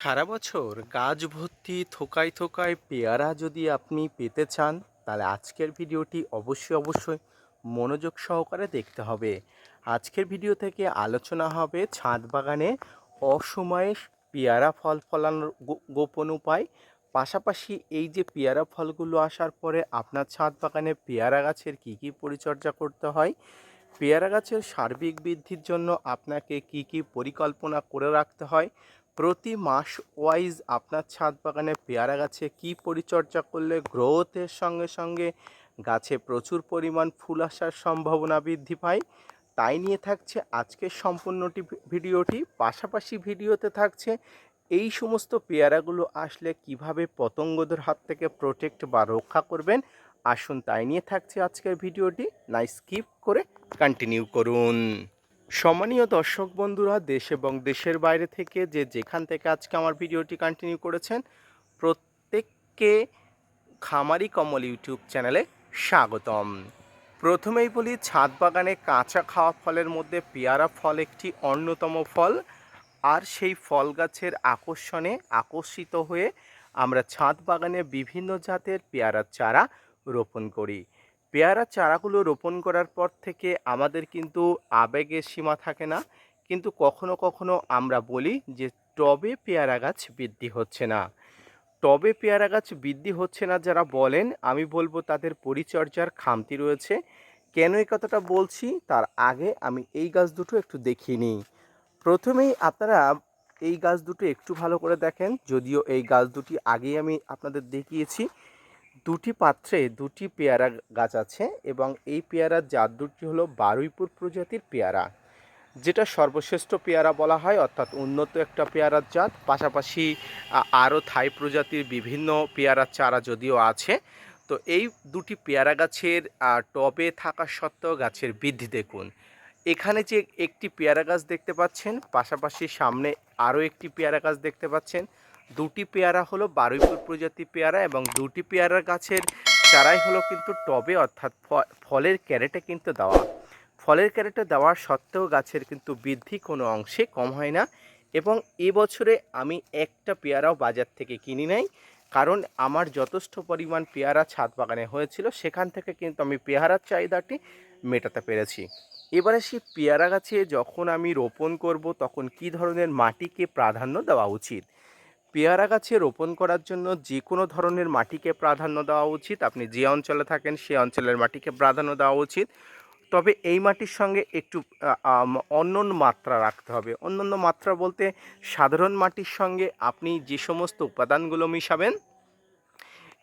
সারা বছর গাছ ভর্তি থোকায় থোকায় পেয়ারা যদি আপনি পেতে চান, তাহলে আজকের ভিডিওটি অবশ্যই অবশ্যই মনোযোগ সহকারে দেখতে হবে। আজকের ভিডিও থেকে আলোচনা হবে ছাদ বাগানে অসময়ে পেয়ারা ফল ফলানোর গোপন উপায়। পাশাপাশি এই যে পেয়ারা ফলগুলো আসার পরে আপনার ছাদ বাগানে পেয়ারা গাছের কী কী পরিচর্যা করতে হয়, পেয়ারা গাছের সার্বিক বৃদ্ধির জন্য আপনাকে কি কি পরিকল্পনা করে রাখতে হয় প্রতি মাস ওয়াইজ আপনার ছাদ বাগানে পেয়ারা গাছে কি পরিচর্যা করলে গ্রোথের সঙ্গে সঙ্গে গাছে প্রচুর পরিমাণ ফুল আসার সম্ভাবনা বৃদ্ধি পায়? তাই নিয়ে থাকছে আজকের সম্পূর্ণটি ভিডিওটি। পাশাপাশি ভিডিওতে থাকছে এই সমস্ত পেয়ারাগুলো আসলে কীভাবে পতঙ্গদের হাত থেকে প্রোটেক্ট বা রক্ষা করবেন? আসুন তাই নিয়ে থাকছে আজকের ভিডিওটি। না স্কিপ করে কন্টিনিউ করুন। সম্মানীয় দর্শক বন্ধুরা, দেশ এবং দেশের বাইরে থেকে যে যেখান থেকে আজকে আমার ভিডিওটি কন্টিনিউ করেছেন, প্রত্যেককে খামারি কমল ইউটিউব চ্যানেলে স্বাগতম। প্রথমেই বলি, ছাদ বাগানে কাঁচা খাওয়া ফলের মধ্যে পেয়ারা ফল একটি অন্যতম ফল। আর সেই ফল গাছের আকর্ষণে আকর্ষিত হয়ে আমরা ছাদ বাগানে বিভিন্ন জাতের পেয়ারার চারা রোপণ করি। পেয়ারা চারাগুলো রোপণ করার পর থেকে আমাদের কিন্তু আবেগের সীমা থাকে না। কিন্তু কখনো কখনো আমরা বলি যে, টবে পেয়ারা গাছ বৃদ্ধি হচ্ছে না। টবে পেয়ারা গাছ বৃদ্ধি হচ্ছে না যারা বলেন, আমি বলব তাদের পরিচর্যার খামতি রয়েছে। কেন এই কথাটা বলছি? তার আগে আমি এই গাছ দুটো একটু দেখিয়ে নিই। প্রথমেই আপনারা এই গাছ দুটো একটু ভালো করে দেখেন। যদিও এই গাছ দুটি আগেই আমি আপনাদের দেখিয়েছি। দুটি পাত্রে দুটি পেয়ারা গাছ আছে এবং এই পেয়ারার জাত দুটি হলো বারুইপুর প্রজাতির পেয়ারা, যেটা সর্বশ্রেষ্ঠ পেয়ারা বলা হয়, অর্থাৎ উন্নত একটা পেয়ারার জাত। পাশাপাশি আরও থাই প্রজাতির বিভিন্ন পেয়ারার চারা যদিও আছে, তো এই দুটি পেয়ারা গাছের টবে থাকা সত্ত্বেও গাছের বৃদ্ধি দেখুন। এখানে যে একটি পেয়ারা গাছ দেখতে পাচ্ছেন, পাশাপাশি সামনে আরও একটি পেয়ারা গাছ দেখতে পাচ্ছেন। দুটি পেয়ারা হলো বারুইপুর প্রজাতির পেয়ারা এবং দুটি পেয়ারা গাছের চারাই হলো কিন্তু টবে, অর্থাৎ ফলের ক্যারেটে কিন্তু দেওয়া। ফলের ক্যারেটে দেওয়ার সত্ত্বেও গাছের কিন্তু বৃদ্ধি কোনো অংশে কম হয় না এবং এবছরে আমি একটা পেয়ারাও বাজার থেকে কিনি নাই কারণ আমার যথেষ্ট পরিমাণ পেয়ারা ছাদ বাগানে হয়েছিল, সেখান থেকে কিন্তু আমি পেয়ারার চাহিদাটি মেটাতে পেরেছি। এবারে সেই পেয়ারা গাছে যখন আমি রোপণ করব তখন কি ধরনের মাটিকে প্রাধান্য দেওয়া উচিত? পেয়ারা গাছে রোপণ করার জন্য যে কোনো ধরনের মাটিকে প্রাধান্য দেওয়া উচিত। আপনি যে অঞ্চলে থাকেন, সে অঞ্চলের মাটিকে প্রাধান্য দেওয়া উচিত। তবে এই মাটির সঙ্গে একটু অন্যান্য মাত্রা রাখতে হবে। অন্যান্য মাত্রা বলতে সাধারণ মাটির সঙ্গে আপনি যে সমস্ত উপাদানগুলো মিশাবেন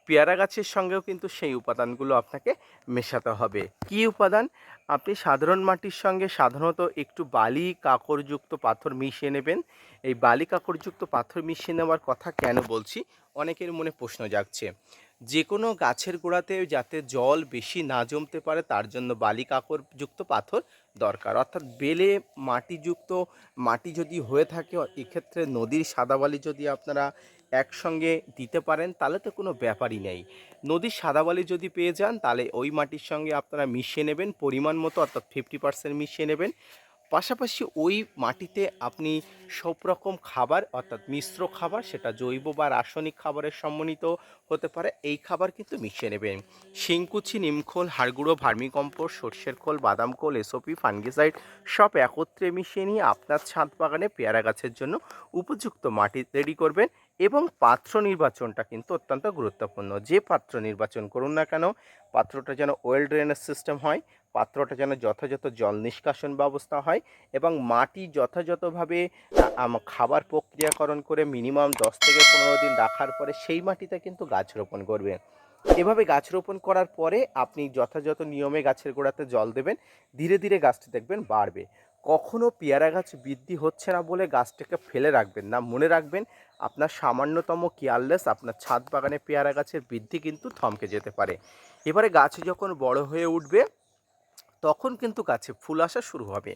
পেয়ারা গাছের সঙ্গেও কিন্তু সেই উপাদানগুলো আপনাকে মেশাতে হবে। কী উপাদান? আপনি সাধারণ মাটির সঙ্গে সাধারণত একটু বালি কাকরযুক্ত পাথর মিশিয়ে নেবেন। এই বালি কাকরযুক্ত পাথর মিশিয়ে নেওয়ার কথা কেন বলছি? অনেকের মনে প্রশ্ন জাগছে। যে কোনো গাছের গোড়াতে যাতে জল বেশি না জমতে পারে, তার জন্য বালি কাকরযুক্ত পাথর দরকার। অর্থাৎ বেলে মাটিযুক্ত মাটি যদি হয়ে থাকে, এক্ষেত্রে নদীর সাদা বালি যদি আপনারা একসঙ্গে দিতে পারেন, তাহলে তো কোনো ব্যাপারই নেই। নদীর সাদাবালি যদি পেয়ে যান, তাহলে ওই মাটির সঙ্গে আপনারা মিশিয়ে নেবেন, পরিমাণ মতো, অর্থাৎ ফিফটি পার্সেন্ট মিশিয়ে নেবেন। পাশাপাশি ওই মাটিতে আপনি সব রকম খাবার, অর্থাৎ মিশ্র খাবার, সেটা জৈব বা রাসায়নিক খাবারের সম্মানিত হতে পারে। এই খাবার কিন্তু মিশিয়ে নেবেন। শিংকুচি, নিমখোল, হাড়গুঁড়ো, ভার্মিকম্পোস্ট, সর্ষের খোল, বাদাম খোল, এসওপি, ফাঙ্গিসাইড সব একত্রে মিশিয়ে নিয়ে আপনার ছাদ বাগানে পেয়ারা গাছের জন্য উপযুক্ত মাটি তৈরি করবেন এবং পাত্র নির্বাচনটা কিন্তু অত্যন্ত গুরুত্বপূর্ণ। যে পাত্র নির্বাচন করুন না কেন, পাত্রটা যেন ওয়েল ড্রেনেজ সিস্টেম হয় পাত্রটা যেন যথাযথ জল নিষ্কাশন ব্যবস্থা হয় এবং মাটি যথাযথভাবে খাবার প্রক্রিয়াকরণ করে মিনিমাম দশ থেকে পনেরো দিন রাখার পরে সেই মাটিতে কিন্তু গাছ রোপণ করবেন এভাবে গাছ রোপণ করার পরে আপনি যথাযথ নিয়মে গাছের গোড়াতে জল দেবেন, ধীরে ধীরে গাছটি দেখবেন বাড়বে। কখনো পেয়ারা গাছ বৃদ্ধি হচ্ছে না বলে গাছটাকে ফেলে রাখবেন না। মনে রাখবেন, আপনার সামান্যতম কেয়ারলেস আপনার ছাদ বাগানে পেয়ারা গাছের বৃদ্ধি কিন্তু থমকে যেতে পারে। এবারে গাছ যখন বড় হয়ে উঠবে তখন কিন্তু গাছে ফুল আসা শুরু হবে।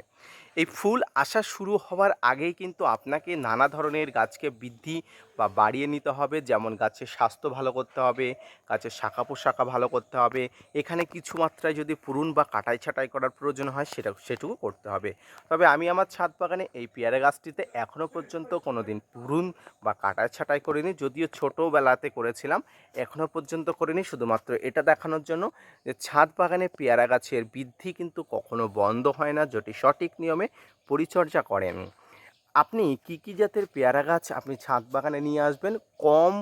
এই ফুল আসা শুরু হওয়ার আগেই কিন্তু আপনাকে নানা ধরনের গাছকে বৃদ্ধি বা বাড়িয়ে নিতে হবে। যেমন গাছের স্বাস্থ্য ভালো করতে হবে, গাছের শাখা পোশাখা ভালো করতে হবে। এখানে কিছু মাত্রায় যদি পুরুন বা কাটাই ছাটাই করার প্রয়োজন হয়, সেটা, সেটুকু করতে হবে। তবে আমি আমার ছাদ বাগানে এই পেয়ারা গাছটিতে এখনও পর্যন্ত কোনো দিন পুরুন বা কাটাই ছাটাই করিনি। যদিও ছোটোবেলাতে করেছিলাম এখনও পর্যন্ত করিনি। শুধুমাত্র এটা দেখানোর জন্য যে ছাদ বাগানে পেয়ারা গাছের বৃদ্ধি কিন্তু কখনো বন্ধ হয় না। যেটি সঠিক নিয়মে পরিচর্যা করেন। আপনি কি কি জাতের পেয়ারা গাছ আপনি ছাদ বাগানে নিয়ে আসবেন? কম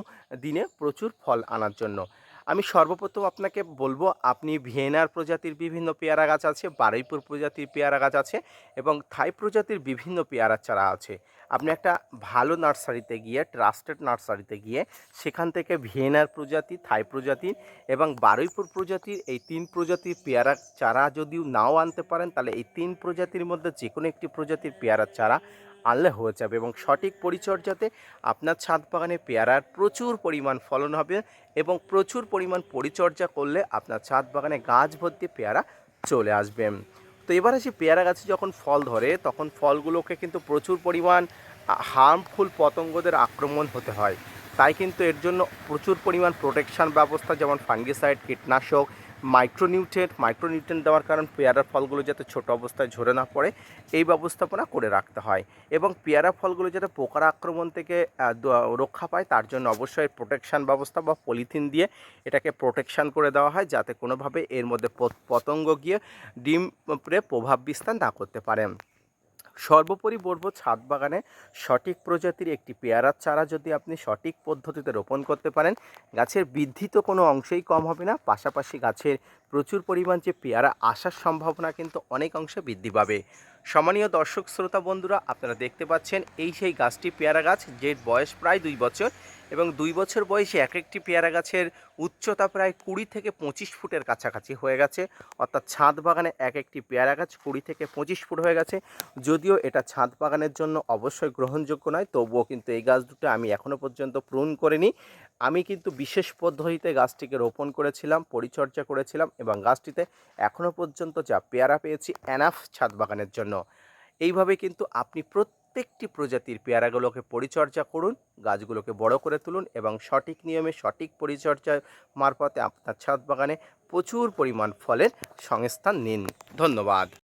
দিনে প্রচুর ফল আনার জন্য। আমি সর্বপ্রথম আপনাকে বলব, আপনি ভিয়েনার প্রজাতির বিভিন্ন পেয়ারা গাছ আছে, বারুইপুর প্রজাতির পেয়ারা গাছ আছে এবং থাই প্রজাতির বিভিন্ন পেয়ারা চারা আছে। আপনি একটা ভালো নার্সারিতে গিয়ে, ট্রাস্টেড নার্সারিতে গিয়ে, সেখান থেকে ভিয়েনার প্রজাতি, থাই প্রজাতির এবং বারুইপুর প্রজাতির এই তিন প্রজাতির পেয়ারা চারা যদিও নাও আনতে পারেন, তাহলে এই তিন প্রজাতির মধ্যে যে কোনো একটি প্রজাতির পেয়ারার চারা আনলে হয়ে যাবে এবং সঠিক পরিচর্যাতে আপনার ছাদ বাগানে পেয়ারার প্রচুর পরিমাণ ফলন হবে এবং প্রচুর পরিমাণ পরিচর্যা করলে আপনার ছাদ বাগানে গাছ ভর্তি পেয়ারা চলে আসবে। তো এবার আসি পেয়ারা গাছে যখন ফল ধরে, তখন ফলগুলোকে কিন্তু প্রচুর পরিমাণ হার্মফুল পতঙ্গদের আক্রমণ হতে হয়। তাই কিন্তু এর জন্য প্রচুর পরিমাণ প্রোটেকশন ব্যবস্থা, যেমন ফাঙ্গিসাইড, কীটনাশক মাইক্রোনিউট্রেন্ট মাইক্রোনিউট্রেন্ট দেওয়ার কারণ পেয়ারার ফলগুলো যাতে ছোট অবস্থায় ঝরে না পড়ে, এই ব্যবস্থাপনা করে রাখতে হয়। এবং পেয়ারা ফলগুলো যাতে পোকার আক্রমণ থেকে রক্ষা পায়, তার জন্য অবশ্যই প্রোটেকশান ব্যবস্থা বা পলিথিন দিয়ে এটাকে প্রোটেকশান করে দেওয়া হয়, যাতে কোনোভাবে এর মধ্যে পত- পতঙ্গ গিয়ে ডিম প্রভাব বিস্তার না করতে পারে। সর্বোপরি বলব ছাদ বাগানে সঠিক প্রজাতির একটি পেয়ারার চারা যদি আপনি সঠিক পদ্ধতিতে রোপণ করতে পারেন, গাছের বৃদ্ধি তো কোনো অংশেই কম হবে না, পাশাপাশি গাছের প্রচুর পরিমাণ যে পেয়ারা আসার সম্ভাবনা কিন্তু অনেক অংশে বৃদ্ধি পাবে। সম্মানীয় দর্শক, শ্রোতা, বন্ধুরা, আপনারা দেখতে পাচ্ছেন এই সেই গাছটি পেয়ারা গাছ যে বয়স প্রায় দুই বছর। এবং দুই বছর বয়সে এক একটি পেয়ারা গাছের উচ্চতা প্রায় কুড়ি থেকে পঁচিশ ফুটের কাছাকাছি হয়ে গেছে। অর্থাৎ ছাদ বাগানে এক একটি পেয়ারা গাছ কুড়ি থেকে পঁচিশ ফুট হয়ে গেছে। যদিও এটা ছাদ বাগানের জন্য অবশ্যই গ্রহণযোগ্য নয়, তবুও কিন্তু এই গাছ দুটো আমি এখনও পর্যন্ত পূরণ করিনি। আমি কিন্তু বিশেষ পদ্ধতিতে গাছটিকে রোপণ করেছিলাম, পরিচর্যা করেছিলাম এবং গাছটিতে এখনও পর্যন্ত যা পেয়ারা পেয়েছি এনাফ ছাদ বাগানের জন্য। এইভাবে কিন্তু আপনি প্রত্যেকটি প্রজাতির পেয়ারাগুলোকে পরিচর্যা করুন, গাছগুলোকে বড় করে তুলুন এবং সঠিক নিয়মে সঠিক পরিচর্যার মারফতে আপনার ছাদ বাগানে প্রচুর পরিমাণ ফলের সংস্থান নিন। ধন্যবাদ।